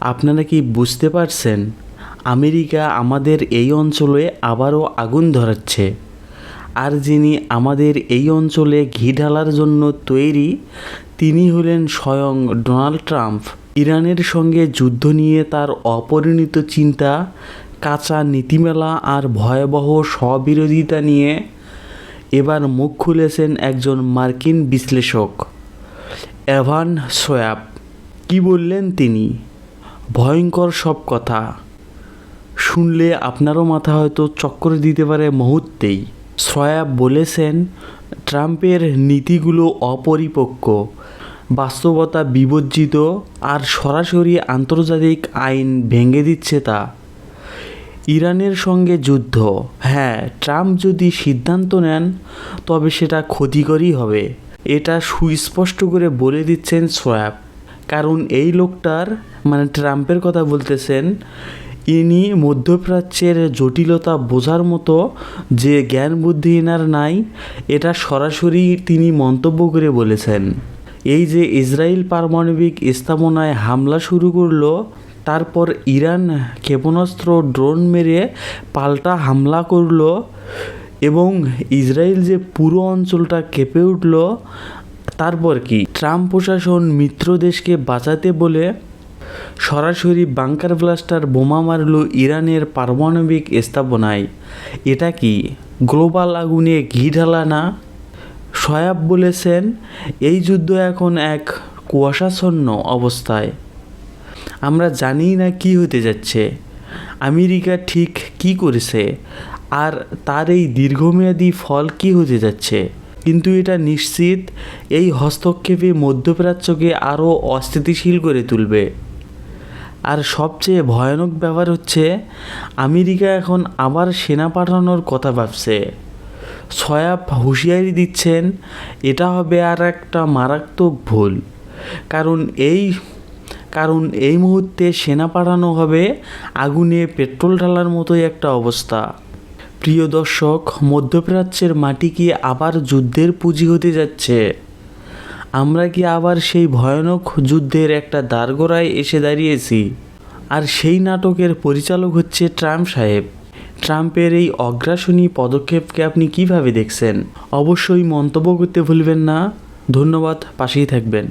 আপনারা কি বুঝতে পারছেন? আমেরিকা আমাদের এই অঞ্চলে আবারও আগুন ধরাচ্ছে। আর যিনি আমাদের এই অঞ্চলে ঘি ঢালার জন্য তৈরি, তিনি হলেন স্বয়ং ডোনাল্ড ট্রাম্প। ইরানের সঙ্গে যুদ্ধ নিয়ে তার অপরিণত চিন্তা, কাঁচা নীতিমেলা আর ভয়াবহ স্ববিরোধিতা নিয়ে এবার মুখ খুলেছেন একজন মার্কিন বিশ্লেষক, এভান সোয়াব। কি বললেন তিনি? ভয়ঙ্কর সব কথা। শুনলে আপনারও মাথা হয়তো চক্কর দিতে পারে মুহূর্তেই। সয়াব বলেছেন, ট্রাম্পের নীতিগুলো অপরিপক্ক, বাস্তবতা বিবর্জিত, আর সরাসরি আন্তর্জাতিক আইন ভেঙে দিচ্ছে তা। ইরানের সঙ্গে যুদ্ধ। হ্যাঁ ট্রাম্প যদি সিদ্ধান্ত নেন, তবে সেটা ক্ষতিকরই হবে। এটা সুস্পষ্ট করে বলে দিচ্ছেন সোয়াব। কারণ এই লোকটার মানে ট্রাম্পের কথা বলতেছেন, ইনি মধ্যপ্রাচ্যের জটিলতা বোঝার মতো যে জ্ঞান বুদ্ধি এনার নাই, এটা সরাসরি তিনি মন্তব্য করে বলেছেন। এই যে ইসরায়েল পারমাণবিক স্থাপনায় হামলা শুরু করল, তারপর ইরান ক্ষেপণাস্ত্র, ড্রোন মেরে পাল্টা হামলা করল এবং ইসরায়েল যে পুরো অঞ্চলটা কেঁপে উঠল তারপর কি? ট্রাম্প প্রশাসন মিত্র দেশকে বাঁচাতে বলে সরাসরি বাংকার ব্লাস্টার বোমা মারল ইরানের পারমাণবিক স্থাপনায়। এটা কি গ্লোবাল আগুনে ঘি ঢালা না? সয়াব বলেছেন, এই যুদ্ধ এখন এক কুয়াশাচ্ছন্ন অবস্থায়। আমরা জানি না কি হতে যাচ্ছে। আমেরিকা ঠিক কি করেছে? আর তার এই দীর্ঘমেয়াদী ফল কি হতে যাচ্ছে? কিন্তু এটা নিশ্চিত, এই হস্তক্ষেপে মধ্যপ্রাচ্যকে আরও অস্থিতিশীল করে তুলবে। আর সবচেয়ে ভয়ানক ব্যাপার হচ্ছে, আমেরিকা এখন আবার সেনা পাঠানোর কথা ভাবছে। সয়াব হুঁশিয়ারি দিচ্ছেন, এটা হবে আর একটা মারাত্মক ভুল। কারণ এই কারণ এই মুহূর্তে সেনা পাঠানো হবে আগুনে পেট্রোল ঢালার মতোই একটা অবস্থা। প্রিয় দর্শক, মধ্যপ্রাচ্যের মাটি কি আবার যুদ্ধের পুঁজি হতে যাচ্ছে? আমরা কি আবার সেই ভয়ানক যুদ্ধের একটা দারগোড়ায় এসে দাঁড়িয়েছি? আর সেই নাটকের পরিচালক হচ্ছে ট্রাম্প সাহেব। ট্রাম্পের এই অগ্রাসনী পদক্ষেপকে আপনি কীভাবে দেখছেন? অবশ্যই মন্তব্য করতে ভুলবেন না। ধন্যবাদ, পাশেই থাকবেন।